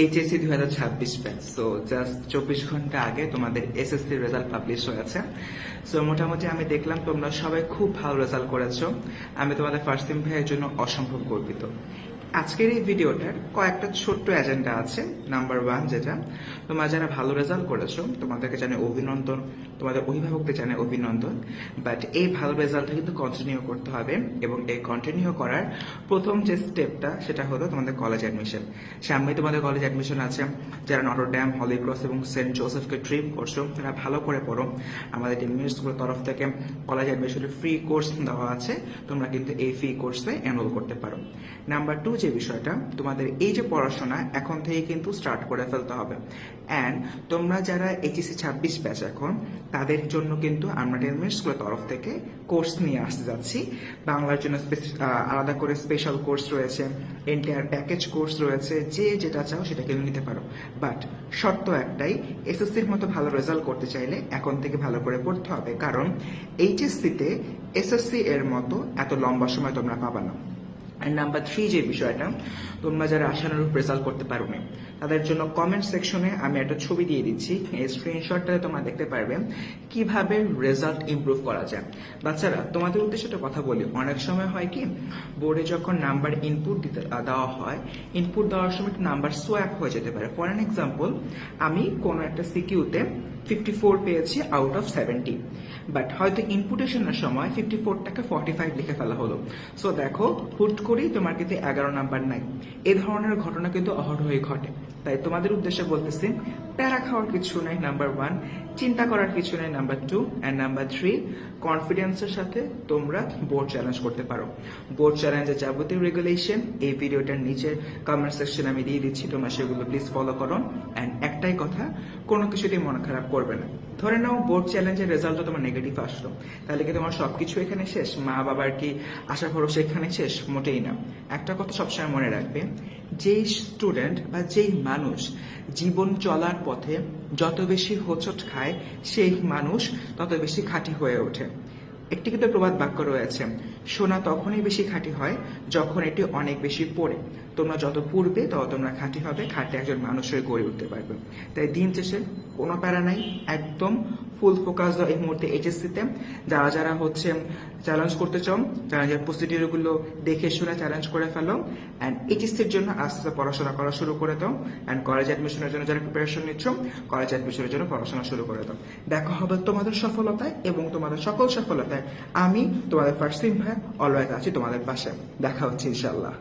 HSC দুই হাজার ছাব্বিশ ব্যাচ সো জাস্ট চব্বিশ ঘণ্টা আগে তোমাদের এসএসসি রেজাল্ট পাবলিশ হয়ে গেছে সো মোটামুটি আমি দেখলাম তোমরা সবাই খুব ভালো রেজাল্ট করেছ। আমি তোমাদের ফার্স্ট সিম ভাইয়ের জন্য অসম্ভব গর্বিত। আজকের এই ভিডিওটার কয়েকটা ছোট্ট এজেন্ডা আছে নাম্বার ওয়ান যেটা। তোমরা যারা ভালো রেজাল্ট করেছ, তোমাদেরকে জানে অভিনন্দন, তোমাদের অভিভাবকদের জানে অভিনন্দন। বাট এই ভালো রেজাল্টটা কিন্তু কন্টিনিউ করতে হবে এবং এই কন্টিনিউ করার প্রথম যে স্টেপটা সেটা হলো তোমাদের কলেজ অ্যাডমিশন সামনে তোমাদের কলেজ অ্যাডমিশন আছে। যারা নটর ড্যাম হলি ক্রস এবং সেন্ট জোসেফকে ট্রিপ করছ, তারা ভালো করে পড়ো। আমাদের স্কুলের তরফ থেকে কলেজ অ্যাডমিশনের ফ্রি কোর্স দেওয়া আছে। তোমরা কিন্তু এই ফ্রি কোর্সে এনরোল করতে পারো। নাম্বার টু যে বিষয়টা, তোমাদের এই যে পড়াশোনা এখন থেকে কিন্তু স্টার্ট করে ফেলতে হবে। অ্যান্ড তোমরা যারা এইচএসসি ছাব্বিশ ব্যাচ এখন, তাদের জন্য কিন্তু আমরা টেলমেন্ট স্কুলের তরফ থেকে কোর্স নিয়ে আসতে যাচ্ছি। বাংলার জন্য আলাদা করে স্পেশাল কোর্স রয়েছে এন্টায়ার প্যাকেজ কোর্স রয়েছে, যে যেটা চাও সেটা কিন্তু নিতে পারো। বাট শর্ত একটাই এসএসসির মতো ভালো রেজাল্ট করতে চাইলে এখন থেকে ভালো করে পড়তে হবে। কারণ এইচএসসিতে এসএসসি এর মতো এত লম্বা সময় তোমরা পাবা না। আর নাম্বার থ্রি যে বিষয়টা, তোমরা যারা আশানুরূপ রেজাল্ট করতে পারো না তাদের জন্য কমেন্ট সেকশনে আমি একটা ছবি দিয়ে দিচ্ছি। এই স্ক্রিনশটটাতে তোমরা দেখতে পারবে। কীভাবে রেজাল্ট ইমপ্রুভ করা যায়। বাচ্চারা, তোমাদের উদ্দেশ্যে একটা কথা বলি। অনেক সময় হয় কি বোর্ডে যখন নাম্বার ইনপুট দিতে দেওয়া হয় ইনপুট দেওয়ার সময় নাম্বার সোয়াপ হয়ে যেতে পারে। ফর অ্যান এক্সাম্পল আমি কোনো একটা সিকিউতে ফিফটি ফোর পেয়েছি আউট অফ সেভেন্টি বাট হয়তো ইনপুটেশনের সময় ফিফটি ফোরটাকে ফর্টি ফাইভ লিখে ফেলা হলো। সো দেখো, হুট করেই তোমার কিন্তু এগারো নাম্বার নাই। এ ধরনের ঘটনা কিন্তু অহরহই ঘটে। তাই তোমাদের উদ্দেশ্যে বলতেছি, প্যারা খাওয়ার কিছু নাই নাম্বার ওয়ান চিন্তা করার কিছু নেই number two and number three কনফিডেন্সের সাথে তোমরা বোর্ড চ্যালেঞ্জ করতে পারো। বোর্ড চ্যালেঞ্জের যাবতীয় রেগুলেশন এই ভিডিওটার নিচে কমেন্ট সেকশন আমি দিয়ে দিচ্ছি, তোমরা সেগুলো প্লিজ ফলো করো। অ্যান্ড একটাই কথা কোনো কিছুতেই মন খারাপ করবে না। ধরে নাও বোর্ড চ্যালেঞ্জের রেজাল্ট তোমার নেগেটিভ আসলো। তাহলে কি তোমার সবকিছু এখানে শেষ? মা বাবার কি আশা ভরসা এখানে শেষ? মোটেই না। একটা কথা সবসময় মনে রাখবে, যেই স্টুডেন্ট বা যেই মানুষ জীবন চলার পথে যত বেশি হোঁচট খায়, সেই মানুষ তত বেশি খাঁটি হয়ে ওঠে। একটি কিন্তু প্রবাদ বাক্য রয়েছে, সোনা তখনই বেশি খাঁটি হয় যখন এটি অনেক বেশি পড়ে। তোমরা যত পড়বে তত তোমরা খাঁটি হবে, খাঁটি একজন মানুষের গড়ে উঠতে পারবে। তাই দিন শেষে কোনো প্যারা নাই, একদম ফুল ফোকাস দাও এই মুহূর্তে এইচএসসিতে যারা যারা হচ্ছে চ্যালেঞ্জ করতে চাও, যারা প্রসিডিউরগুলো দেখে শুনে চ্যালেঞ্জ করে ফেলো অ্যান্ড এইচএসসির জন্য আস্তে আস্তে পড়াশোনা করা শুরু করে দাও। অ্যান্ড কলেজ অ্যাডমিশনের জন্য যারা প্রিপারেশন নিচ্ছ কলেজ অ্যাডমিশনের জন্য পড়াশোনা শুরু করে দাও। দেখা হবে তোমাদের সফলতায় এবং তোমাদের সকল সফলতায়। আমি তোমাদের ফার্স্ট সিম ভাই অলওয়েজ আছি তোমাদের পাশে। দেখা হচ্ছে ইনশাল্লাহ